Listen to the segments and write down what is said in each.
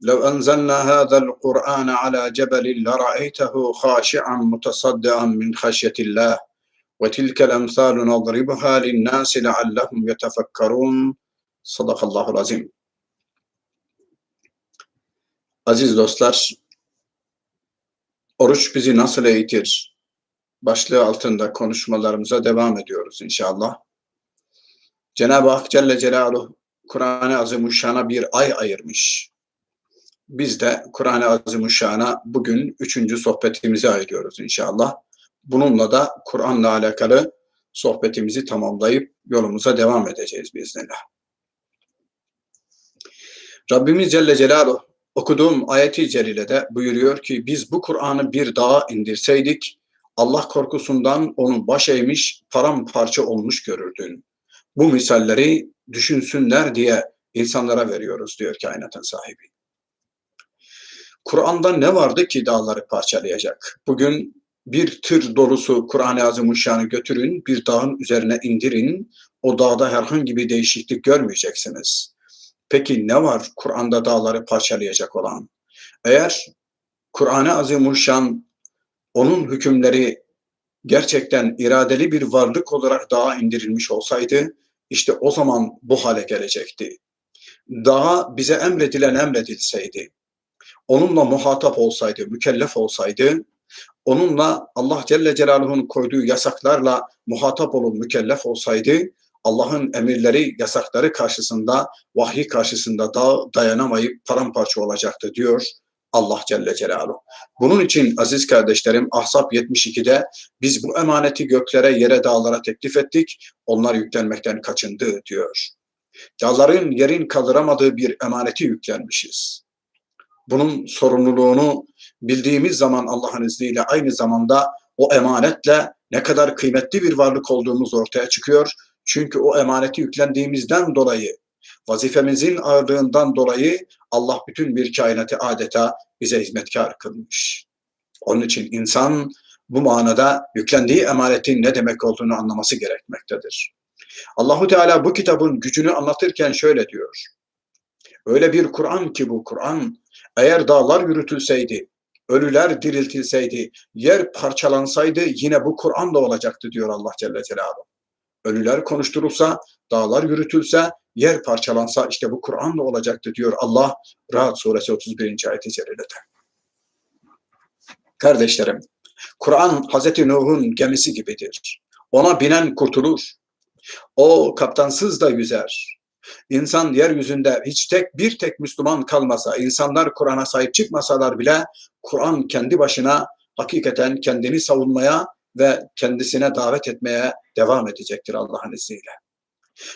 لو أنزلنا هذا القرآن على جبل لرأيته خاشعا متصدعا من خشية الله وتلك الأمثال نضربها للناس لعلهم يتفكرون صدق الله العظيم Aziz dostlar, oruç bizi nasıl eğitir? Başlığı altında konuşmalarımıza devam ediyoruz inşallah. Cenab-ı Hak Celle Celaluhu Kur'an-ı Azimuşşan'a bir ay ayırmış. biz de Kur'an-ı Azimuşşan'a bugün üçüncü sohbetimizi ayırıyoruz inşallah. Bununla da Kur'an'la alakalı sohbetimizi tamamlayıp yolumuza devam edeceğiz biiznillah. Rabbimiz Celle Celaluhu okuduğum ayeti celilede buyuruyor ki biz bu Kur'an'ı bir dağa indirseydik Allah korkusundan onu baş eğmiş paramparça olmuş görürdün. Bu misalleri düşünsünler diye insanlara veriyoruz diyor kainatın sahibi. Kur'an'da ne vardı ki dağları parçalayacak? Bugün bir tır dolusu Kur'an-ı Azimuşşan'ı götürün, bir dağın üzerine indirin. O dağda herhangi bir değişiklik görmeyeceksiniz. Peki ne var Kur'an'da dağları parçalayacak olan? Eğer Kur'an-ı Azimuşşan onun hükümleri gerçekten iradeli bir varlık olarak dağa indirilmiş olsaydı, işte o zaman bu hale gelecekti. Dağa bize emredilen emredilseydi, onunla muhatap olsaydı, mükellef olsaydı, onunla Allah Celle Celaluhu'nun koyduğu yasaklarla muhatap olup mükellef olsaydı, Allah'ın emirleri, yasakları karşısında, vahyi karşısında da dayanamayıp paramparça olacaktı diyor Allah Celle Celaluhu. Bunun için aziz kardeşlerim Ahzab 72'de biz bu emaneti göklere, yere, dağlara teklif ettik. Onlar yüklenmekten kaçındı diyor. Dağların yerin kaldıramadığı bir emaneti yüklenmişiz. Bunun sorumluluğunu bildiğimiz zaman Allah'ın izniyle aynı zamanda o emanetle ne kadar kıymetli bir varlık olduğumuz ortaya çıkıyor. Çünkü o emaneti yüklendiğimizden dolayı, vazifemizin ağırlığından dolayı Allah bütün bir kainatı adeta bize hizmetkar kılmış. Onun için insan bu manada yüklendiği emanetin ne demek olduğunu anlaması gerekmektedir. Allahu Teala bu kitabın gücünü anlatırken şöyle diyor. Öyle bir Kur'an ki bu Kur'an eğer dağlar yürütülseydi, ölüler diriltilseydi, yer parçalansaydı yine bu Kur'an da olacaktı diyor Allah Celle Celaluhu. Ölüler konuşturulsa, dağlar yürütülse, yer parçalansa işte bu Kur'an da olacaktı diyor Allah Rahat suresi 31. ayet-i celilede. Kardeşlerim, Kur'an Hazreti Nuh'un gemisi gibidir. Ona binen kurtulur. O kaptansız da yüzer. İnsan yeryüzünde hiç tek bir tek Müslüman kalmasa, insanlar Kur'an'a sahip çıkmasalar bile Kur'an kendi başına hakikaten kendini savunmaya ve kendisine davet etmeye devam edecektir Allah'ın izniyle.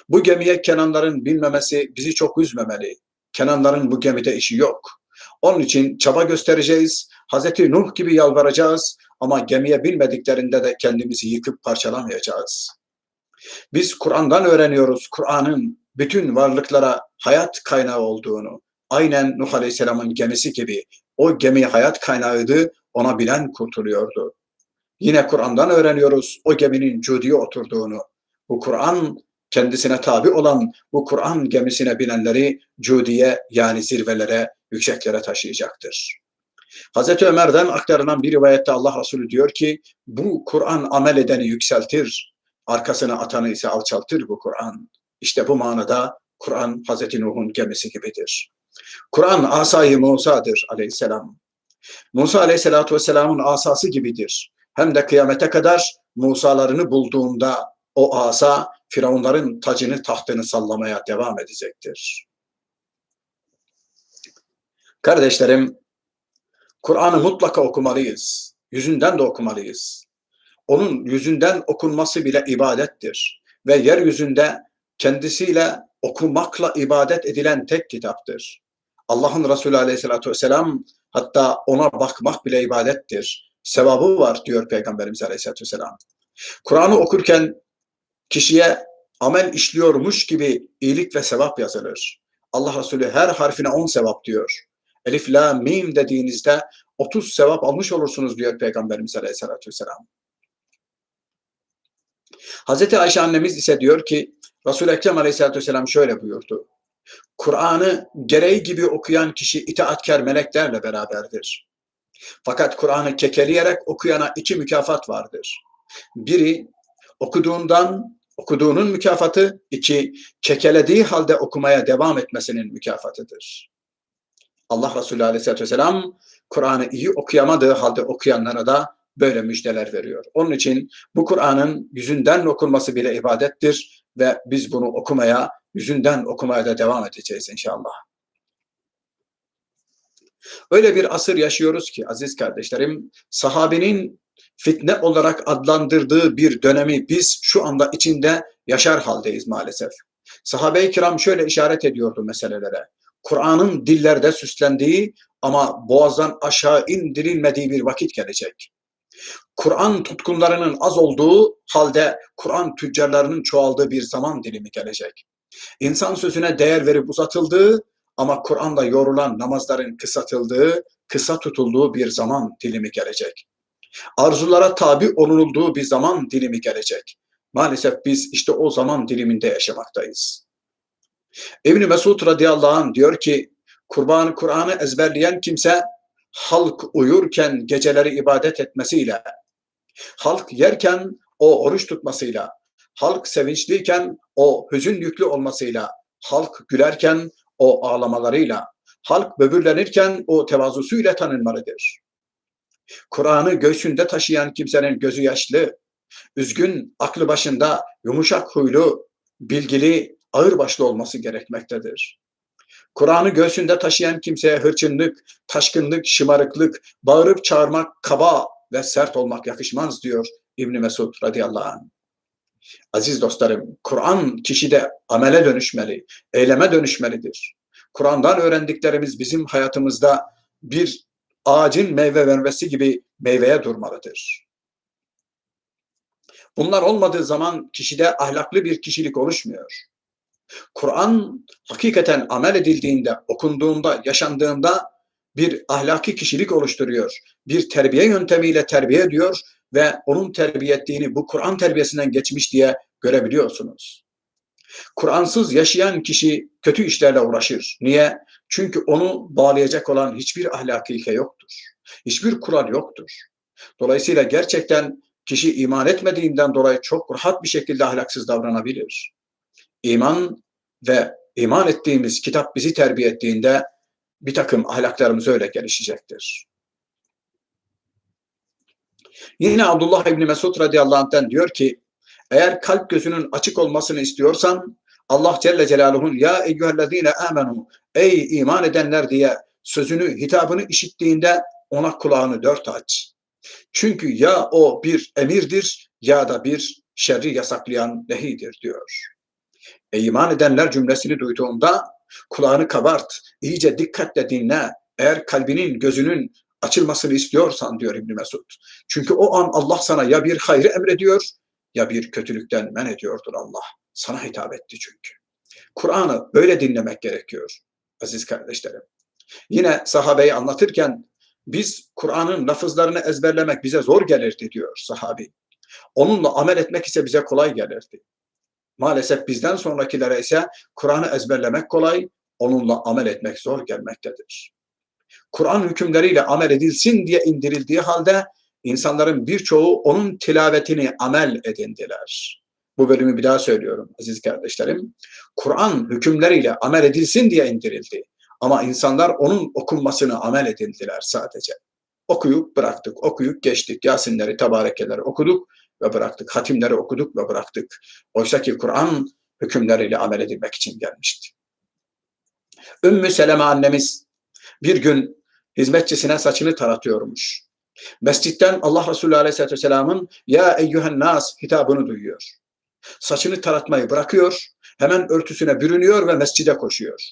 Bu gemiye Kenanların binmemesi bizi çok üzmemeli. Kenanların bu gemide işi yok. Onun için çaba göstereceğiz. Hazreti Nuh gibi yalvaracağız ama gemiye binmediklerinde de kendimizi yıkıp parçalamayacağız. Biz Kur'an'dan öğreniyoruz Kur'an'ın bütün varlıklara hayat kaynağı olduğunu. Aynen Nuh Aleyhisselam'ın gemisi gibi. O gemi hayat kaynağıydı, ona bilen kurtuluyordu. Yine Kur'an'dan öğreniyoruz o geminin cüdiye oturduğunu. Bu Kur'an kendisine tabi olan bu Kur'an gemisine binenleri cudiye yani zirvelere, yükseklere taşıyacaktır. Hazreti Ömer'den aktarılan bir rivayette Allah Resulü diyor ki bu Kur'an amel edeni yükseltir, arkasına atanı ise alçaltır bu Kur'an. İşte bu manada Kur'an Hazreti Nuh'un gemisi gibidir. Kur'an asayı Musa'dır aleyhisselam. Musa aleyhisselatü vesselamın asası gibidir. Hem de kıyamete kadar Musa'larını bulduğunda o asa Firavunların tacını tahtını sallamaya devam edecektir. Kardeşlerim, Kur'an'ı mutlaka okumalıyız. Yüzünden de okumalıyız. Onun yüzünden okunması bile ibadettir. Ve yeryüzünde kendisiyle okumakla ibadet edilen tek kitaptır. Allah'ın Resulü Aleyhisselatü Vesselam hatta ona bakmak bile ibadettir. Sevabı var diyor Peygamberimiz Aleyhisselatü Vesselam. Kur'an'ı okurken kişiye amel işliyormuş gibi iyilik ve sevap yazılır. Allah Resulü her harfine 10 sevap diyor. Elif, la, mim dediğinizde 30 sevap almış olursunuz diyor Peygamberimiz Aleyhisselatü Vesselam. Hazreti Ayşe annemiz ise diyor ki Resul-i Ekrem Aleyhisselatü Vesselam şöyle buyurdu. Kur'an'ı gereği gibi okuyan kişi itaatkar meleklerle beraberdir. Fakat Kur'an'ı kekeleyerek okuyana iki mükafat vardır. Biri okuduğundan okuduğunun mükafatı, iki kekelediği halde okumaya devam etmesinin mükafatıdır. Allah Resulü Aleyhisselatü Vesselam Kur'an'ı iyi okuyamadığı halde okuyanlara da böyle müjdeler veriyor. Onun için bu Kur'an'ın yüzünden okunması bile ibadettir ve biz bunu okumaya, yüzünden okumaya da devam edeceğiz inşallah. Öyle bir asır yaşıyoruz ki aziz kardeşlerim, sahabenin fitne olarak adlandırdığı bir dönemi biz şu anda içinde yaşar haldeyiz maalesef. Sahabe-i kiram şöyle işaret ediyordu meselelere. Kur'an'ın dillerde süslendiği ama boğazdan aşağı indirilmediği bir vakit gelecek. Kur'an tutkunlarının az olduğu halde Kur'an tüccarlarının çoğaldığı bir zaman dilimi gelecek. İnsan sözüne değer verip uzatıldığı ama Kur'an'da yorulan namazların kısaltıldığı, kısa tutulduğu bir zaman dilimi gelecek. Arzulara tabi olunulduğu bir zaman dilimi gelecek. Maalesef biz işte o zaman diliminde yaşamaktayız. İbn Mesud radıyallahu anh diyor ki, Kurban Kur'an'ı ezberleyen kimse halk uyurken geceleri ibadet etmesiyle, halk yerken o oruç tutmasıyla, halk sevinçliyken o hüzün yüklü olmasıyla, halk gülerken o ağlamalarıyla, halk böbürlenirken o tevazusuyla tanınmalıdır. Kur'an'ı göğsünde taşıyan kimsenin gözü yaşlı, üzgün, aklı başında, yumuşak huylu, bilgili, ağırbaşlı olması gerekmektedir. Kur'an'ı göğsünde taşıyan kimseye hırçınlık, taşkınlık, şımarıklık, bağırıp çağırmak, kaba ve sert olmak yakışmaz diyor İbn Mesud radıyallahu anh. Aziz dostlarım, Kur'an kişide amele dönüşmeli, eyleme dönüşmelidir. Kur'an'dan öğrendiklerimiz bizim hayatımızda bir ağacın meyve vermesi gibi meyveye durmalıdır. Bunlar olmadığı zaman kişide ahlaklı bir kişilik oluşmuyor. Kur'an hakikaten amel edildiğinde, okunduğunda, yaşandığında bir ahlaki kişilik oluşturuyor. Bir terbiye yöntemiyle terbiye ediyor ve onun terbiye ettiğini bu Kur'an terbiyesinden geçmiş diye görebiliyorsunuz. Kur'ansız yaşayan kişi kötü işlerle uğraşır. Niye? Çünkü onu bağlayacak olan hiçbir ahlaki ilke yoktur. Hiçbir kural yoktur. Dolayısıyla gerçekten kişi iman etmediğinden dolayı çok rahat bir şekilde ahlaksız davranabilir. İman ve iman ettiğimiz kitap bizi terbiye ettiğinde bir takım ahlaklarımız öyle gelişecektir. Yine Abdullah İbni Mesud radıyallahu anh'ten diyor ki eğer kalp gözünün açık olmasını istiyorsan Allah Celle Celaluhu'nun ya eyyühellezine amenu ey iman edenler diye sözünü, hitabını işittiğinde ona kulağını dört aç. Çünkü ya o bir emirdir ya da bir şerri yasaklayan nehidir diyor. E, iman edenler cümlesini duyduğunda kulağını kabart, iyice dikkatle dinle. Eğer kalbinin, gözünün açılmasını istiyorsan diyor İbn Mesud. Çünkü o an Allah sana ya bir hayrı emrediyor ya bir kötülükten men ediyordur Allah. Sana hitap etti çünkü. Kur'an'ı böyle dinlemek gerekiyor aziz kardeşlerim. Yine sahabeyi anlatırken biz Kur'an'ın lafızlarını ezberlemek bize zor gelirdi diyor sahabi. Onunla amel etmek ise bize kolay gelirdi. Maalesef bizden sonrakilere ise Kur'an'ı ezberlemek kolay, onunla amel etmek zor gelmektedir. Kur'an hükümleriyle amel edilsin diye indirildiği halde insanların birçoğu onun tilavetini amel edindiler. Bu bölümü bir daha söylüyorum aziz kardeşlerim. Kur'an hükümleriyle amel edilsin diye indirildi. Ama insanlar onun okunmasını amel edindiler sadece. Okuyup bıraktık, okuyup geçtik. Yasinleri, tabarekeleri okuduk ve bıraktık. Hatimleri okuduk ve bıraktık. Oysa ki Kur'an hükümleriyle amel edilmek için gelmişti. Ümmü Seleme annemiz bir gün hizmetçisine saçını taratıyormuş. Mescitten Allah Resulü Aleyhisselatü Vesselam'ın ya eyyühen nas hitabını duyuyor. Saçını taratmayı bırakıyor, hemen örtüsüne bürünüyor ve mescide koşuyor.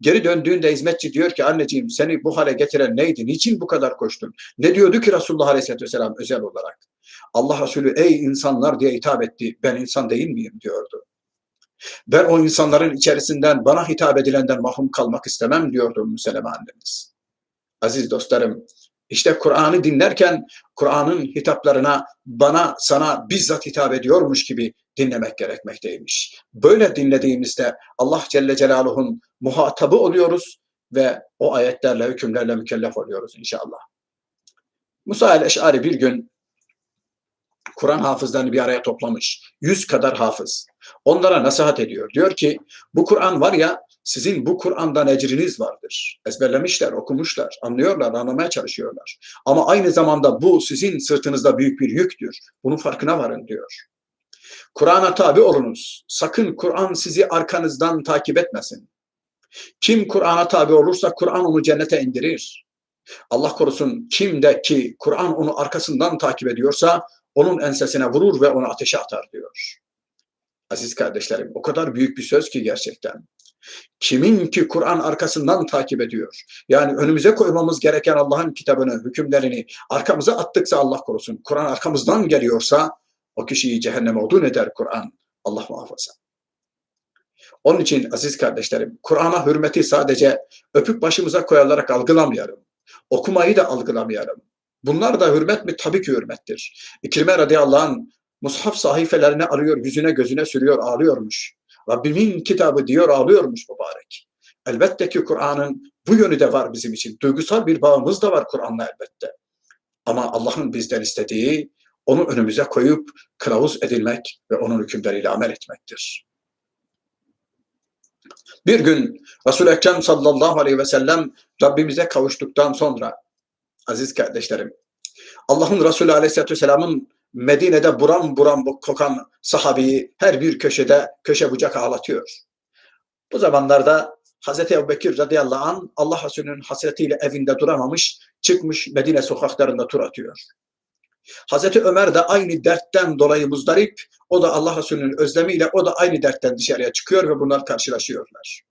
Geri döndüğünde hizmetçi diyor ki anneciğim seni bu hale getiren neydi? Niçin bu kadar koştun? Ne diyordu ki Resulullah Aleyhisselatü Vesselam özel olarak? Allah Resulü ey insanlar diye hitap etti. Ben insan değil miyim diyordu. Ben o insanların içerisinden bana hitap edilenden mahrum kalmak istemem diyordu Müseleme annemiz. Aziz dostlarım, işte Kur'an'ı dinlerken Kur'an'ın hitaplarına bana sana bizzat hitap ediyormuş gibi dinlemek gerekmekteymiş. Böyle dinlediğimizde Allah Celle Celaluhu'nun muhatabı oluyoruz ve o ayetlerle, hükümlerle mükellef oluyoruz inşallah. Musa el-Eş'ari bir gün Kur'an hafızlarını bir araya toplamış. Yüz kadar hafız. Onlara nasihat ediyor. Diyor ki bu Kur'an var ya sizin bu Kur'an'dan ecriniz vardır. Ezberlemişler, okumuşlar, anlıyorlar, anlamaya çalışıyorlar. Ama aynı zamanda bu sizin sırtınızda büyük bir yüktür. Bunun farkına varın diyor. Kur'an'a tabi olunuz. Sakın Kur'an sizi arkanızdan takip etmesin. Kim Kur'an'a tabi olursa Kur'an onu cennete indirir. Allah korusun kim de ki Kur'an onu arkasından takip ediyorsa onun ensesine vurur ve onu ateşe atar diyor. Aziz kardeşlerim o kadar büyük bir söz ki gerçekten. Kimin ki Kur'an arkasından takip ediyor. Yani önümüze koymamız gereken Allah'ın kitabını, hükümlerini arkamıza attıksa Allah korusun. Kur'an arkamızdan geliyorsa o kişiyi cehenneme odun eder Kur'an. Allah muhafaza. Onun için aziz kardeşlerim, Kur'an'a hürmeti sadece öpüp başımıza koyalarak algılamayalım. Okumayı da algılamayalım. Bunlar da hürmet mi? Tabii ki hürmettir. İkrime radıyallahu anh mushaf sahifelerini arıyor, yüzüne gözüne sürüyor, ağlıyormuş. Rabbimin kitabı diyor, ağlıyormuş mübarek. Elbette ki Kur'an'ın bu yönü de var bizim için. Duygusal bir bağımız da var Kur'an'la elbette. Ama Allah'ın bizden istediği onu önümüze koyup kılavuz edilmek ve onun hükümleriyle amel etmektir. Bir gün Resul-i Ekrem sallallahu aleyhi ve sellem Rabbimize kavuştuktan sonra aziz kardeşlerim Allah'ın Resulü aleyhissalatü vesselamın Medine'de buram buram kokan sahabeyi her bir köşede köşe bucak ağlatıyor. Bu zamanlarda Hazreti Ebu Bekir radıyallahu an Allah Resulü'nün hasretiyle evinde duramamış, çıkmış Medine sokaklarında tur atıyor. Hazreti Ömer de aynı dertten dolayı muzdarip, o da Allah Resulü'nün özlemiyle o da aynı dertten dışarıya çıkıyor ve bunlar karşılaşıyorlar.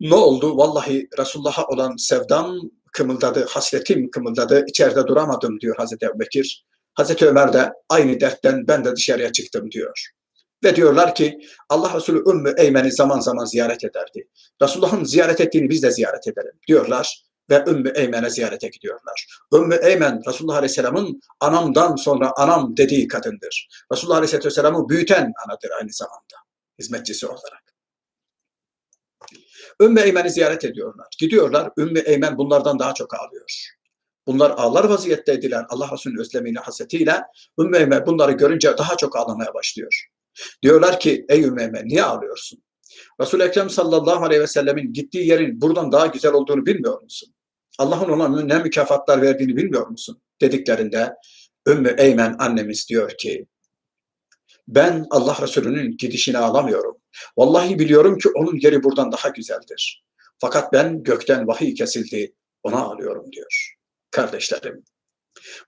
Ne oldu? Vallahi Resulullah'a olan sevdam kımıldadı, hasretim kımıldadı, içeride duramadım diyor Hazreti Ebu Bekir. Hazreti Ömer de aynı dertten ben de dışarıya çıktım diyor. Ve diyorlar ki Allah Resulü Ümmü Eymen'i zaman zaman ziyaret ederdi. Resulullah'ın ziyaret ettiğini biz de ziyaret edelim diyorlar ve Ümmü Eymen'e ziyarete gidiyorlar. Ümmü Eymen Resulullah Aleyhisselam'ın anamdan sonra anam dediği kadındır. Resulullah Aleyhisselam'ı büyüten anadır aynı zamanda hizmetçisi olarak. Ümmü Eymen'i ziyaret ediyorlar. Gidiyorlar. Ümmü Eymen bunlardan daha çok ağlıyor. Bunlar ağlar vaziyetteydiler Allah Resulü'nün özlemiyle, hasetiyle. Ümmü Eymen bunları görünce daha çok ağlamaya başlıyor. Diyorlar ki ey Ümmü Eymen niye ağlıyorsun? Resul-i Ekrem sallallahu aleyhi ve sellemin gittiği yerin buradan daha güzel olduğunu bilmiyor musun? Allah'ın ona ne mükafatlar verdiğini bilmiyor musun? Dediklerinde Ümmü Eymen annemiz diyor ki ben Allah Resulü'nün gidişini ağlamıyorum. Vallahi biliyorum ki onun yeri buradan daha güzeldir. Fakat ben gökten vahiy kesildi, ona ağlıyorum diyor. Kardeşlerim,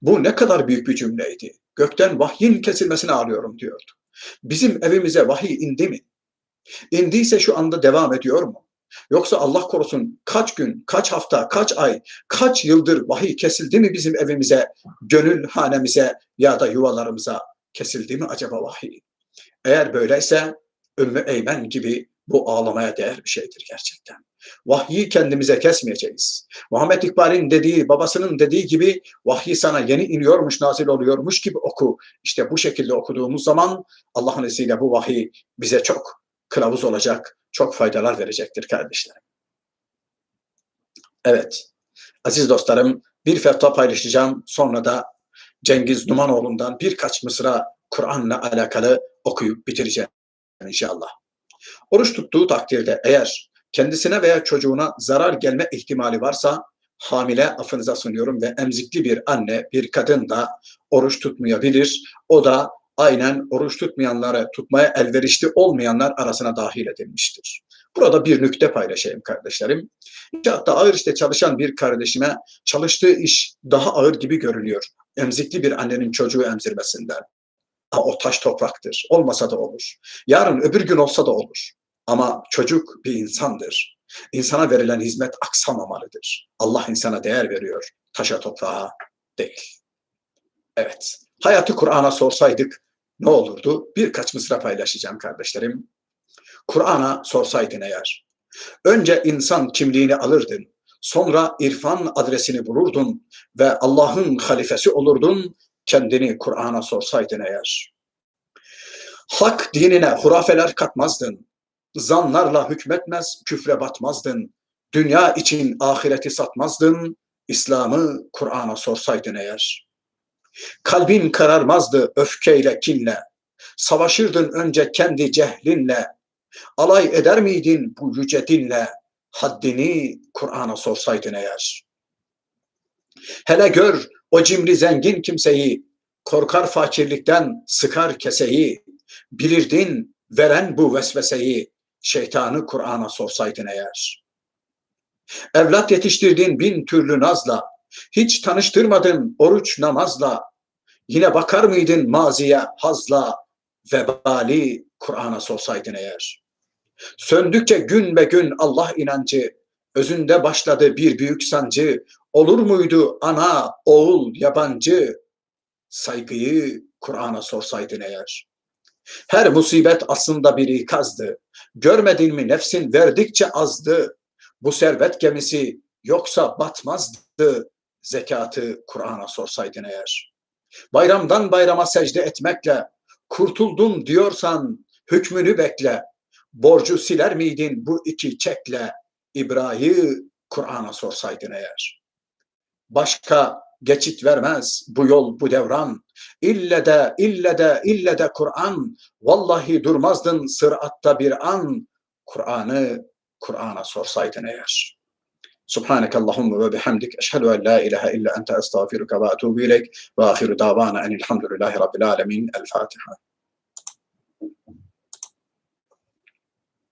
bu ne kadar büyük bir cümleydi. Gökten vahyin kesilmesine ağlıyorum diyordu. Bizim evimize vahiy indi mi? İndiyse şu anda devam ediyor mu? Yoksa Allah korusun kaç gün, kaç hafta, kaç ay, kaç yıldır vahiy kesildi mi bizim evimize, gönül hanemize ya da yuvalarımıza kesildi mi acaba vahiy? Eğer böyleyse Ümmü Eymen gibi bu ağlamaya değer bir şeydir gerçekten. Vahyi kendimize kesmeyeceğiz. Muhammed İkbal'in dediği, babasının dediği gibi vahyi sana yeni iniyormuş, nazil oluyormuş gibi oku. İşte bu şekilde okuduğumuz zaman Allah'ın izniyle bu vahiy bize çok kılavuz olacak, çok faydalar verecektir kardeşlerim. Evet, aziz dostlarım bir fetva paylaşacağım. Sonra da Cengiz Numanoğlu'ndan birkaç mısra Kur'an'la alakalı okuyup bitireceğim inşallah. Oruç tuttuğu takdirde eğer kendisine veya çocuğuna zarar gelme ihtimali varsa hamile affınıza sunuyorum ve emzikli bir anne, bir kadın da oruç tutmayabilir. O da aynen oruç tutmayanları tutmaya elverişli olmayanlar arasına dahil edilmiştir. Burada bir nükte paylaşayım kardeşlerim. Hatta ağır işte çalışan bir kardeşime çalıştığı iş daha ağır gibi görünüyor. Emzikli bir annenin çocuğu emzirmesinden. O taş topraktır. Olmasa da olur. Yarın öbür gün olsa da olur. Ama çocuk bir insandır. İnsana verilen hizmet aksamamalıdır. Allah insana değer veriyor. Taşa toprağa değil. Evet, hayatı Kur'an'a sorsaydık ne olurdu? Birkaç mısra paylaşacağım kardeşlerim. Kur'an'a sorsaydın eğer, önce insan kimliğini alırdın, sonra irfan adresini bulurdun ve Allah'ın halifesi olurdun, kendini Kur'an'a sorsaydın eğer. Hak dinine hurafeler katmazdın, zanlarla hükmetmez, küfre batmazdın, dünya için ahireti satmazdın, İslam'ı Kur'an'a sorsaydın eğer. Kalbin kararmazdı öfkeyle, kinle. Savaşırdın önce kendi cehlinle. Alay eder miydin bu yüce dinle? Haddini Kur'an'a sorsaydın eğer. Hele gör o cimri zengin kimseyi, korkar fakirlikten sıkar keseyi, bilirdin veren bu vesveseyi, şeytanı Kur'an'a sorsaydın eğer. Evlat yetiştirdin bin türlü nazla, hiç tanıştırmadın oruç namazla, yine bakar mıydın maziye hazla, vebali Kur'an'a sorsaydın eğer. Söndükçe gün be gün Allah inancı, özünde başladı bir büyük sancı, olur muydu ana, oğul, yabancı, saygıyı Kur'an'a sorsaydın eğer. Her musibet aslında bir ikazdı. Görmedin mi nefsin verdikçe azdı. Bu servet gemisi yoksa batmazdı. Zekatı Kur'an'a sorsaydın eğer. Bayramdan bayrama secde etmekle kurtuldun diyorsan hükmünü bekle. Borcu siler miydin bu iki çekle? İbrahim'i Kur'an'a sorsaydın eğer. Başka geçit vermez bu yol bu devran. İlle de ille de ille de Kur'an. Vallahi durmazdın sıratta bir an. Kur'an'ı Kur'an'a sorsaydın eğer. Ve bihamdik. Eşhedü en la ilahe illa ente estağfiruka ve etubu ileyk. Ve ahiru davana enilhamdülillahi rabbil alemin. El Fatiha.